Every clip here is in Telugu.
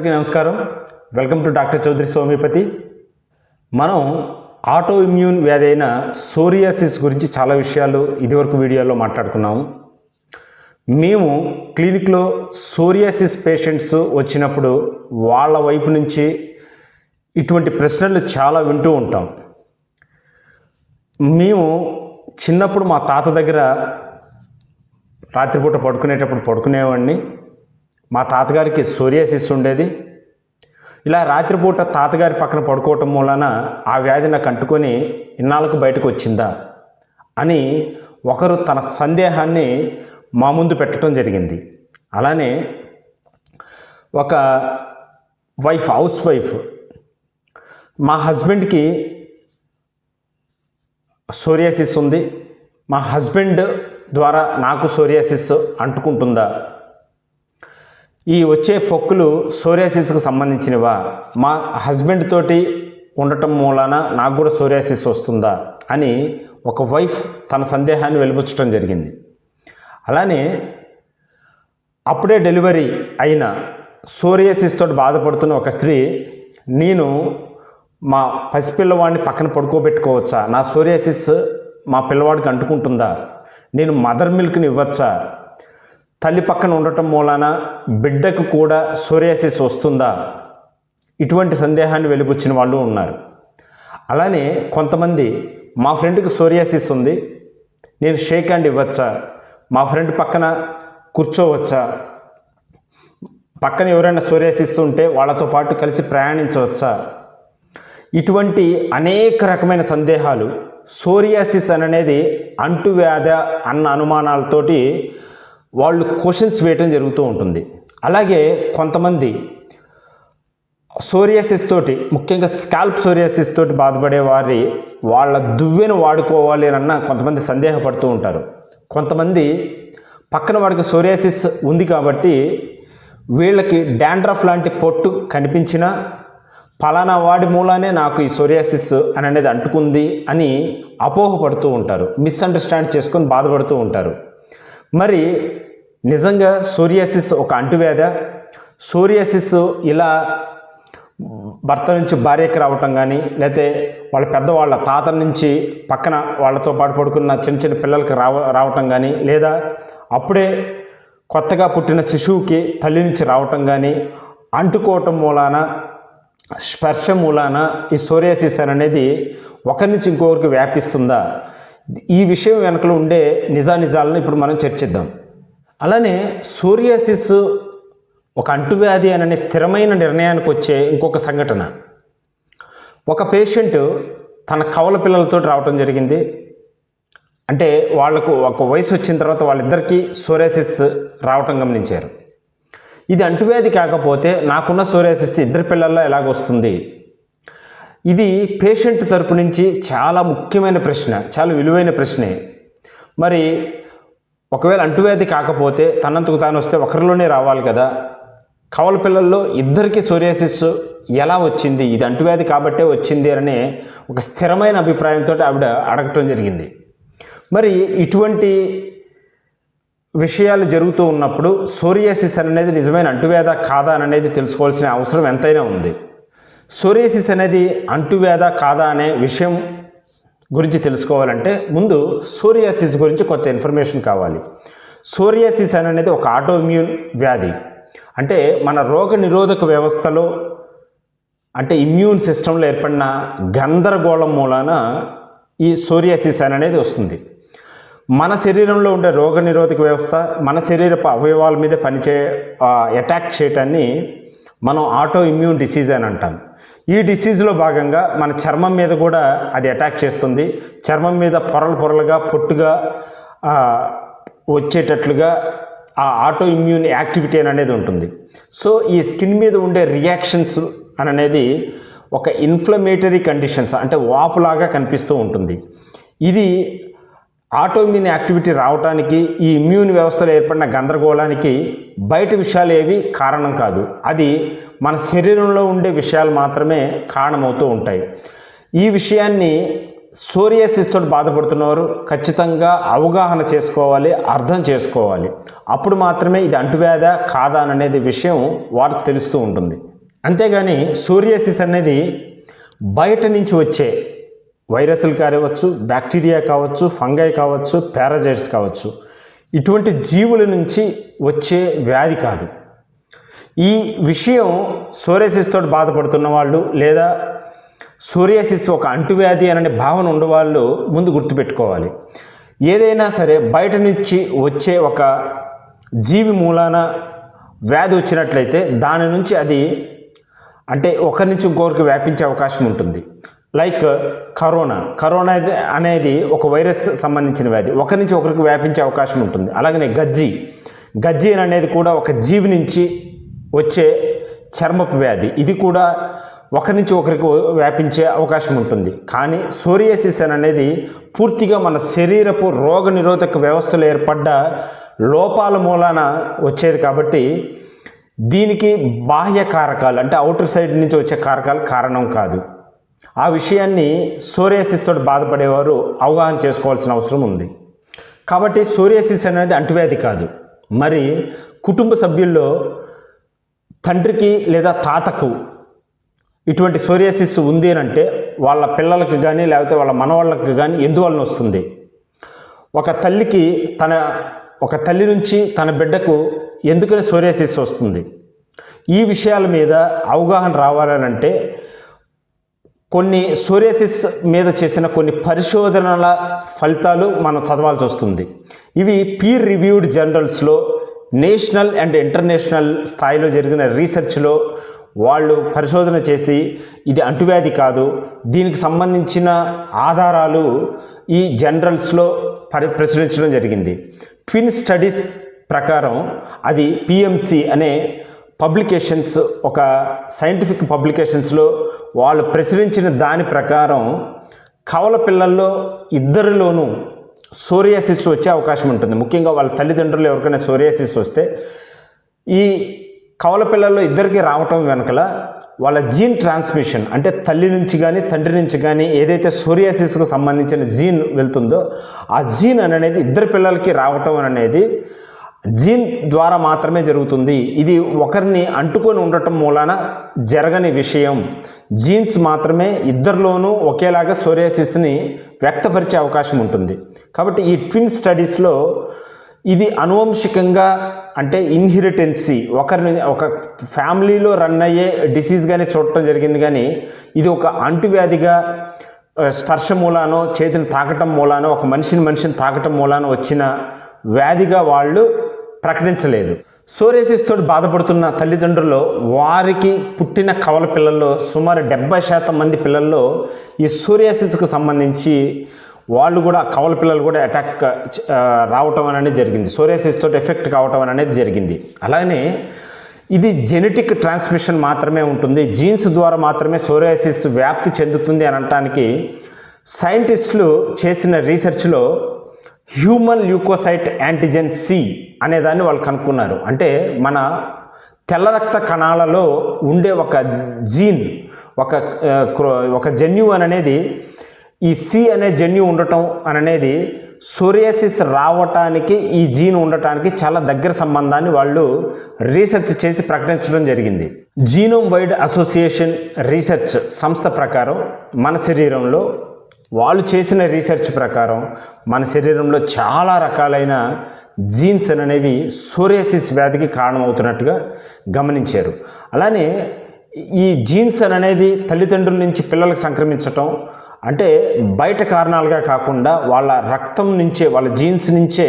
అందరికీ నమస్కారం. వెల్కమ్ టు డాక్టర్ చౌదరి సోమిపతి మనం ఆటో ఇమ్యూన్ వ్యాధి అయిన సోరియాసిస్ గురించి చాలా విషయాలు ఇదివరకు వీడియోలో మాట్లాడుకున్నాము. మేము క్లినిక్లో సోరియాసిస్ పేషెంట్స్ వచ్చినప్పుడు వాళ్ళ వైపు నుంచి ఇటువంటి ప్రశ్నలు చాలా వింటూ ఉంటాం. మేము చిన్నప్పుడు మా తాత దగ్గర రాత్రిపూట పడుకునేటప్పుడు పడుకునేవాడిని. మా తాతగారికి సోరియాసిస్ ఉండేది. ఇలా రాత్రిపూట తాతగారి పక్కన పడుకోవటం మూలన ఆ వ్యాధి నాకు అంటుకొని ఇన్నాళ్ళకు బయటకు వచ్చిందా అని ఒకరు తన సందేహాన్ని మా ముందు పెట్టడం జరిగింది. అలానే ఒక వైఫ్ హౌస్ వైఫ్ మా హస్బెండ్కి సోరియాసిస్ ఉంది. మా హస్బెండ్ ద్వారా నాకు సోరియాసిస్ అంటుకుంటుందా ఈ వచ్చే పొక్కులు సోరియాసిస్కు సంబంధించినవా? మా హస్బెండ్ తోటి ఉండటం మూలాన నాకు కూడా సోరియాసిస్ వస్తుందా? అని ఒక వైఫ్ తన సందేహాన్ని వెలిపుచ్చడం జరిగింది. అలానే అప్పుడే డెలివరీ అయిన సోరియాసిస్ తోటి బాధపడుతున్న ఒక స్త్రీ నేను మా పసిపిల్లవాడిని పక్కన పడుకోబెట్టుకోవచ్చా? నా సోరియాసిస్ మా పిల్లవాడికి అంటుకుంటుందా? నేను మదర్ మిల్క్ని ఇవ్వచ్చా? తల్లి పక్కన ఉండటం మూలాన బిడ్డకు కూడా సోరియాసిస్ వస్తుందా? ఇటువంటి సందేహాన్ని వెలిపుచ్చిన వాళ్ళు ఉన్నారు. అలానే కొంతమంది మా ఫ్రెండ్కి సోరియాసిస్ ఉంది నేను షేక్ హ్యాండ్ ఇవ్వచ్చా? మా ఫ్రెండ్ పక్కన కూర్చోవచ్చా? పక్కన ఎవరైనా సోరియాసిస్ ఉంటే వాళ్ళతో పాటు కలిసి ప్రయాణించవచ్చా? ఇటువంటి అనేక రకమైన సందేహాలు సోరియాసిస్ అనేది అంటువ్యాధ అన్న అనుమానాలతోటి వాళ్ళు క్వశ్చన్స్ వేయటం జరుగుతూ ఉంటుంది. అలాగే కొంతమంది సోరియాసిస్ తోటి ముఖ్యంగా స్కాల్ప్ సోరియాసిస్ తోటి బాధపడే వారి వాళ్ళ దువ్వెను వాడుకోవాలి అన్న కొంతమంది సందేహపడుతూ ఉంటారు. కొంతమంది పక్కన వాడికి సోరియాసిస్ ఉంది కాబట్టి వీళ్ళకి డాండ్రఫ్ లాంటి పొట్టు కనిపించినా ఫలానా వాడి మూలానే నాకు ఈ సోరియాసిస్ అని అనేది అంటుకుంది అని అపోహపడుతూ ఉంటారు. మిస్అండర్స్టాండ్ చేసుకొని బాధపడుతూ ఉంటారు. మరి నిజంగా సోరియాసిస్ ఒక అంటువ్యాధ. సోరియాసిస్ ఇలా భర్త నుంచి భార్యకి రావటం కానీ లేకపోతే వాళ్ళ పెద్దవాళ్ళ తాత నుంచి పక్కన వాళ్ళతో పాటు పడుకున్న చిన్న చిన్న పిల్లలకి రావ రావటం కానీ లేదా అప్పుడే కొత్తగా పుట్టిన శిశువుకి తల్లి నుంచి రావటం కానీ అంటుకోవటం మూలాన స్పర్శ మూలాన ఈ సోరియాసిస్ అనేది ఒకరి నుంచి ఇంకొకరికి వ్యాపిస్తుందా? ఈ విషయం వెనకలో ఉండే నిజానిజాలను ఇప్పుడు మనం చర్చిద్దాం. అలానే సూర్యాసిస్ ఒక అంటువ్యాధి అనే స్థిరమైన నిర్ణయానికి వచ్చే ఇంకొక సంఘటన. ఒక పేషెంట్ తన కవల పిల్లలతో రావటం జరిగింది. అంటే వాళ్ళకు ఒక వయసు వచ్చిన తర్వాత వాళ్ళిద్దరికీ సోరియాసిస్ రావటం గమనించారు. ఇది అంటువ్యాధి కాకపోతే నాకున్న సూర్యాసిస్ ఇద్దరు పిల్లల్లో ఎలాగొస్తుంది? ఇది పేషెంట్ తరపు నుంచి చాలా ముఖ్యమైన ప్రశ్న చాలా విలువైన ప్రశ్నే. మరి ఒకవేళ అంటువ్యాధి కాకపోతే తనంతకు తాను వస్తే ఒకరిలోనే రావాలి కదా. కవల పిల్లల్లో ఇద్దరికి సోరియాసిస్ ఎలా వచ్చింది? ఇది అంటువ్యాధి కాబట్టే వచ్చింది అనే ఒక స్థిరమైన అభిప్రాయంతో ఆవిడ అడగటం జరిగింది. మరి ఇటువంటి విషయాలు జరుగుతూ ఉన్నప్పుడు సోరియాసిస్ అనేది నిజమైన అంటువ్యాధ కాదా అనేది తెలుసుకోవాల్సిన అవసరం ఎంతైనా ఉంది. సోరియాసిస్ అనేది అంటువ్యాధ కాదా అనే విషయం గురించి తెలుసుకోవాలంటే ముందు సోరియాసిస్ గురించి కొత్త ఇన్ఫర్మేషన్ కావాలి. సోరియాసిస్ అనేది ఒక ఆటో ఇమ్యూన్ వ్యాధి. అంటే మన రోగ నిరోధక వ్యవస్థలో అంటే ఇమ్యూన్ సిస్టంలో ఏర్పడిన గందరగోళం మూలాన ఈ సోరియాసిస్ అనేది వస్తుంది. మన శరీరంలో ఉండే రోగ నిరోధక వ్యవస్థ మన శరీరపు అవయవాల మీద పనిచే అటాక్ చేయటాన్ని మనం ఆటో ఇమ్యూన్ డిసీజ్ అని అంటాం. ఈ డిసీజ్లో భాగంగా మన చర్మం మీద కూడా అది అటాక్ చేస్తుంది. చర్మం మీద పొరలు పొరలుగా పొట్టుగా వచ్చేటట్లుగా ఆ ఆటో ఇమ్యూన్ యాక్టివిటీ అనేది ఉంటుంది. సో ఈ స్కిన్ మీద ఉండే రియాక్షన్స్ అని అనేది ఒక ఇన్ఫ్లమేటరీ కండిషన్స్ అంటే వాపులాగా కనిపిస్తూ ఉంటుంది. ఇది ఆటోమ్యూన్ యాక్టివిటీ రావడానికి ఈ ఇమ్యూన్ వ్యవస్థలో ఏర్పడిన గందరగోళానికి బయట విషయాలు ఏవి కారణం కాదు. అది మన శరీరంలో ఉండే విషయాలు మాత్రమే కారణమవుతూ ఉంటాయి. ఈ విషయాన్ని సోరియాసిస్తో బాధపడుతున్నవారు ఖచ్చితంగా అవగాహన చేసుకోవాలి అర్థం చేసుకోవాలి. అప్పుడు మాత్రమే ఇది అంటువ్యాధ కాదా అనేది విషయం వారికి తెలుస్తూ ఉంటుంది. అంతేగాని సోరియాసిస్ అనేది బయట నుంచి వచ్చే వైరస్లు కావచ్చు బ్యాక్టీరియా కావచ్చు ఫంగై కావచ్చు పారాజైట్స్ కావచ్చు. ఇటువంటి జీవుల నుంచి వచ్చే వ్యాధి కాదు. ఈ విషయం సోరియాసిస్ తోటి బాధపడుతున్న వాళ్ళు లేదా సోరియాసిస్ ఒక అంటువ్యాధి అనే భావన ఉండేవాళ్ళు ముందు గుర్తుపెట్టుకోవాలి. ఏదైనా సరే బయట నుంచి వచ్చే ఒక జీవి మూలాన వ్యాధి వచ్చినట్లయితే దాని నుంచి అది అంటే ఒకరి నుంచి ఇంకొకరికి వ్యాపించే అవకాశం ఉంటుంది. లైక్ కరోనా కరోనా అనేది ఒక వైరస్ సంబంధించిన వ్యాధి ఒకరి నుంచి ఒకరికి వ్యాపించే అవకాశం ఉంటుంది. అలాగనే గజ్జి. గజ్జి అనేది కూడా ఒక జీవి నుంచి వచ్చే చర్మపు వ్యాధి. ఇది కూడా ఒకరి నుంచి ఒకరికి వ్యాపించే అవకాశం ఉంటుంది. కానీ సోరియాసిస్ అనేది పూర్తిగా మన శరీరపు రోగ నిరోధక వ్యవస్థలో ఏర్పడ్డ లోపాల మూలాన వచ్చేది కాబట్టి దీనికి బాహ్య కారకాలు అంటే అవుటర్ సైడ్ నుంచి వచ్చే కారకాలు కారణం కాదు. ఆ విషయాన్ని సోరియాసిస్తోటి బాధపడేవారు అవగాహన చేసుకోవాల్సిన అవసరం ఉంది. కాబట్టి సోరియాసిస్ అనేది అంటువ్యాధి కాదు. మరి కుటుంబ సభ్యుల్లో తండ్రికి లేదా తాతకు ఇటువంటి సోరియాసిస్ ఉంది అని అంటే వాళ్ళ పిల్లలకు కానీ లేకపోతే వాళ్ళ మనవాళ్ళకి కానీ ఎందువలన వస్తుంది? ఒక తల్లికి తన ఒక తల్లి నుంచి తన బిడ్డకు ఎందుకని సోరియాసిస్ వస్తుంది? ఈ విషయాల మీద అవగాహన రావాలనంటే కొన్ని సోరియాసిస్ మీద చేసిన కొన్ని పరిశోధనల ఫలితాలు మనం చదవాల్సి వస్తుంది. ఇవి పీర్ రివ్యూడ్ జర్నల్స్లో నేషనల్ అండ్ ఇంటర్నేషనల్ స్థాయిలో జరిగిన రీసెర్చ్లో వాళ్ళు పరిశోధన చేసి ఇది అంటువ్యాధి కాదు దీనికి సంబంధించిన ఆధారాలు ఈ జనరల్స్లో పరి ప్రచురించడం జరిగింది. ట్విన్ స్టడీస్ ప్రకారం అది పిఎంసి అనే పబ్లికేషన్స్ ఒక సైంటిఫిక్ పబ్లికేషన్స్లో వాళ్ళు ప్రచురించిన దాని ప్రకారం కవల పిల్లల్లో ఇద్దరిలోనూ సోరియాసిస్ వచ్చే అవకాశం ఉంటుంది. ముఖ్యంగా వాళ్ళ తల్లిదండ్రులు ఎవరికైనా సోరియాసిస్ వస్తే ఈ కవల పిల్లల్లో ఇద్దరికి రావటం వెనకల వాళ్ళ జీన్ ట్రాన్స్మిషన్ అంటే తల్లి నుంచి కానీ తండ్రి నుంచి కానీ ఏదైతే సోరియాసిస్కు సంబంధించిన జీన్ వెళ్తుందో ఆ జీన్ అనేది ఇద్దరు పిల్లలకి రావటం అనేది జీన్ ద్వారా మాత్రమే జరుగుతుంది. ఇది ఒకరిని అంటుకొని ఉండటం మూలాన జరగని విషయం. జీన్స్ మాత్రమే ఇద్దరిలోనూ ఒకేలాగా సోరియాసిస్ని వ్యక్తపరిచే అవకాశం ఉంటుంది. కాబట్టి ఈ ట్విన్ స్టడీస్లో ఇది అనువంశికంగా అంటే ఇన్హెరిటెన్సీ. ఒకరిని ఒక ఫ్యామిలీలో రన్ అయ్యే డిసీజ్గానే చూడటం జరిగింది కానీ ఇది ఒక అంటువ్యాధిగా స్పర్శ మూలానో చేతిని తాకటం మూలానో ఒక మనిషిని మనిషిని తాకటం మూలానో వచ్చిన వ్యాధిగా వాళ్ళు ప్రకటించలేదు. సోరేసిస్తో బాధపడుతున్న తల్లిదండ్రుల్లో వారికి పుట్టిన కవల పిల్లల్లో సుమారు డెబ్బై శాతం మంది పిల్లల్లో ఈ సూర్యాసిస్కు సంబంధించి వాళ్ళు కూడా కవల పిల్లలు కూడా అటాక్ రావటం అనేది జరిగింది. సోరియాసిస్ ఎఫెక్ట్ కావటం అనేది జరిగింది. అలానే ఇది జెనెటిక్ ట్రాన్స్మిషన్ మాత్రమే ఉంటుంది. జీన్స్ ద్వారా మాత్రమే సోరియాసిస్ వ్యాప్తి చెందుతుంది అని అనటానికి సైంటిస్టులు చేసిన రీసెర్చ్లో హ్యూమన్ ల్యూకోసైట్ యాంటిజెన్ సి అనే దాన్ని వాళ్ళు కనుక్కున్నారు. అంటే మన తెల్ల రక్త కణాలలో ఉండే ఒక జీన్ ఒక క్రో- ఒక జన్యు అనేది ఈ సి అనే జన్యు ఉండటం అనేది సోరియాసిస్ రావటానికి ఈ జీన్ ఉండటానికి చాలా దగ్గర సంబంధాన్ని వాళ్ళు రీసెర్చ్ చేసి ప్రకటించడం జరిగింది. జీనోమ్ వైడ్ అసోసియేషన్ రీసెర్చ్ సంస్థ ప్రకారం మన శరీరంలో వాళ్ళు చేసిన రీసెర్చ్ ప్రకారం మన శరీరంలో చాలా రకాలైన జీన్స్ అనేవి సోరియాసిస్ వ్యాధికి కారణమవుతున్నట్టుగా గమనించారు. అలానే ఈ జీన్స్ అనేది తల్లిదండ్రుల నుంచి పిల్లలకు సంక్రమించటం అంటే బయట కారణాలుగా కాకుండా వాళ్ళ రక్తం నుంచే వాళ్ళ జీన్స్ నుంచే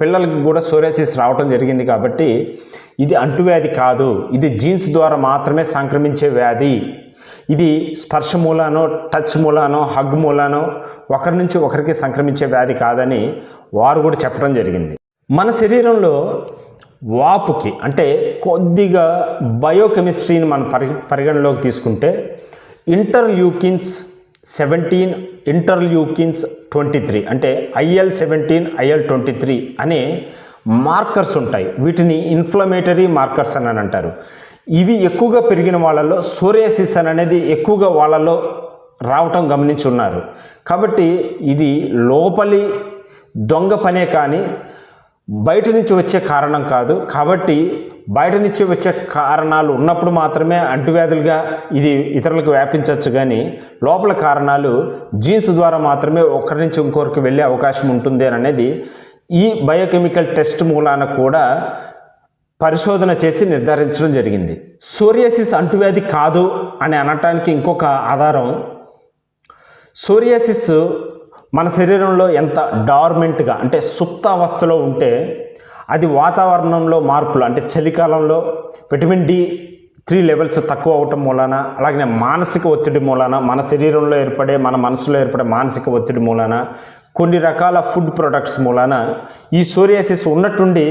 పిల్లలకి కూడా సోరియాసిస్ రావటం జరిగింది కాబట్టి ఇది అంటువ్యాధి కాదు. ఇది జీన్స్ ద్వారా మాత్రమే సంక్రమించే వ్యాధి. ఇది స్పర్శ మూలానో టచ్ మూలానో హగ్ మూలానో ఒకరి నుంచి ఒకరికి సంక్రమించే వ్యాధి కాదని వారు కూడా చెప్పడం జరిగింది. మన శరీరంలో వాపుకి అంటే కొద్దిగా బయోకెమిస్ట్రీని మనం పరి పరిగణలోకి తీసుకుంటే interleukins seventeen interleukins twenty three అంటే IL seventeen IL twenty three అనే మార్కర్స్ ఉంటాయి. వీటిని ఇన్ఫ్లమేటరీ మార్కర్స్ అని అంటారు. ఇవి ఎక్కువగా పెరిగిన వాళ్ళలో సోరియాసిస్ అనేది ఎక్కువగా వాళ్ళలో రావటం గమనించున్నారు. కాబట్టి ఇది లోపలి దొంగ పనే కానీ బయట నుంచి వచ్చే కారణం కాదు. కాబట్టి బయట నుంచి వచ్చే కారణాలు ఉన్నప్పుడు మాత్రమే అంటువ్యాధులుగా ఇది ఇతరులకు వ్యాపించవచ్చు కానీ లోపల కారణాలు జీన్స్ ద్వారా మాత్రమే ఒకరి నుంచి ఇంకొకరికి వెళ్ళే అవకాశం ఉంటుంది అని అనేది ఈ బయోకెమికల్ టెస్ట్ మూలాన కూడా పరిశోధన చేసి నిర్ధారించడం జరిగింది. సోరియాసిస్ అంటువ్యాధి కాదు అని అనటానికి ఇంకొక ఆధారం. సోరియాసిస్ మన శరీరంలో ఎంత డార్మెంట్గా అంటే సుప్తావస్థలో ఉంటే అది వాతావరణంలో మార్పులు అంటే చలికాలంలో విటమిన్ డి త్రీ లెవెల్స్ తక్కువ అవటం మూలాన అలాగే మానసిక ఒత్తిడి మూలాన మన శరీరంలో ఏర్పడే మన మనసులో ఏర్పడే మానసిక ఒత్తిడి మూలాన కొన్ని రకాల ఫుడ్ ప్రొడక్ట్స్ మూలాన ఈ సోరియాసిస్ ఉన్నట్టుండి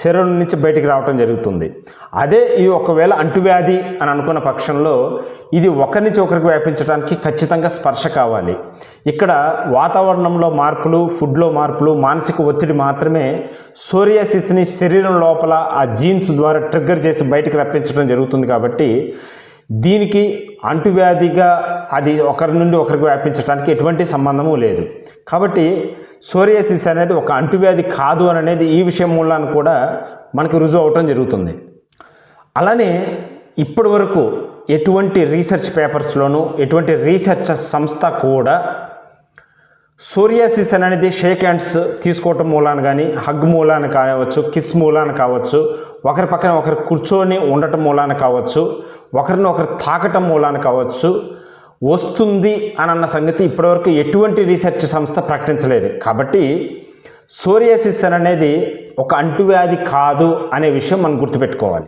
శరీరం నుంచి బయటికి రావటం జరుగుతుంది. అదే ఈ ఒకవేళ అంటువ్యాధి అని అనుకున్న పక్షంలో ఇది ఒకరి నుంచి ఒకరికి వ్యాపించడానికి ఖచ్చితంగా స్పర్శ కావాలి. ఇక్కడ వాతావరణంలో మార్పులు ఫుడ్లో మార్పులు మానసిక ఒత్తిడి మాత్రమే సోరియాసిస్ని శరీరం లోపల ఆ జీన్స్ ద్వారా ట్రిగ్గర్ చేసి బయటికి రప్పించడం జరుగుతుంది కాబట్టి దీనికి అంటువ్యాధిగా అది ఒకరి నుండి ఒకరికి వ్యాపించడానికి ఎటువంటి సంబంధము లేదు. కాబట్టి సోరియాసిస్ అనేది ఒక అంటువ్యాధి కాదు అని అనేది ఈ విషయం మూలాన్ని కూడా మనకి రుజువు అవటం జరుగుతుంది. అలానే ఇప్పటి వరకు ఎటువంటి రీసెర్చ్ పేపర్స్లోనూ ఎటువంటి రీసెర్చ్ సంస్థ కూడా సోరియాసిస్ అనేది షేక్ హ్యాండ్స్ తీసుకోవటం మూలాన కానీ హగ్ మూలాన కావచ్చు కిస్ మూలాన కావచ్చు ఒకరి పక్కన ఒకరు కూర్చొని ఉండటం మూలాన కావచ్చు ఒకరిని ఒకరు తాకటం మూలాన కావచ్చు వస్తుంది అని అన్న సంగతి ఇప్పటివరకు ఎటువంటి రీసెర్చ్ సంస్థ ప్రకటించలేదు. కాబట్టి సోరియాసిస్ అనేది ఒక అంటువ్యాధి కాదు అనే విషయం మనం గుర్తుపెట్టుకోవాలి.